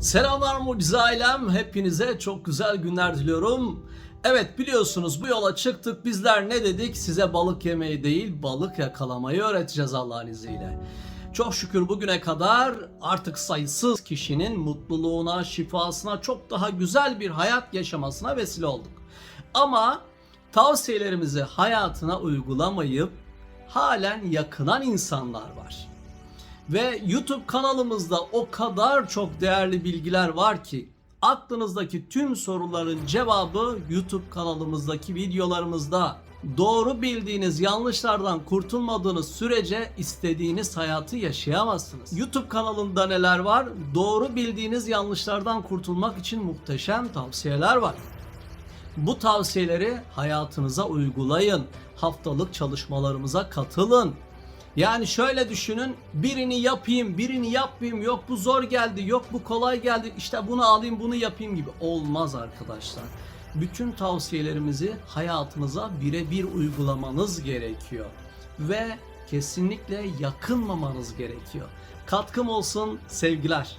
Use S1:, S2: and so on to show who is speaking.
S1: Selamlar mucize ailem. Hepinize çok güzel günler diliyorum. Evet biliyorsunuz bu yola çıktık. Bizler ne dedik? Size balık yemeyi değil balık yakalamayı öğreteceğiz Allah'ın izniyle. Çok şükür bugüne kadar artık sayısız kişinin mutluluğuna, şifasına, çok daha güzel bir hayat yaşamasına vesile olduk. Ama tavsiyelerimizi hayatına uygulamayıp halen yakınan insanlar var. Ve YouTube kanalımızda o kadar çok değerli bilgiler var ki aklınızdaki tüm soruların cevabı YouTube kanalımızdaki videolarımızda. Doğru bildiğiniz yanlışlardan kurtulmadığınız sürece istediğiniz hayatı yaşayamazsınız. YouTube kanalında neler var? Doğru bildiğiniz yanlışlardan kurtulmak için muhteşem tavsiyeler var. Bu tavsiyeleri hayatınıza uygulayın. Haftalık çalışmalarımıza katılın. Yani şöyle düşünün birini yapayım birini yapmayayım yok bu zor geldi yok bu kolay geldi işte bunu alayım bunu yapayım gibi olmaz arkadaşlar. Bütün tavsiyelerimizi hayatınıza birebir uygulamanız gerekiyor. Ve kesinlikle yakınmamanız gerekiyor. Katkım olsun sevgiler.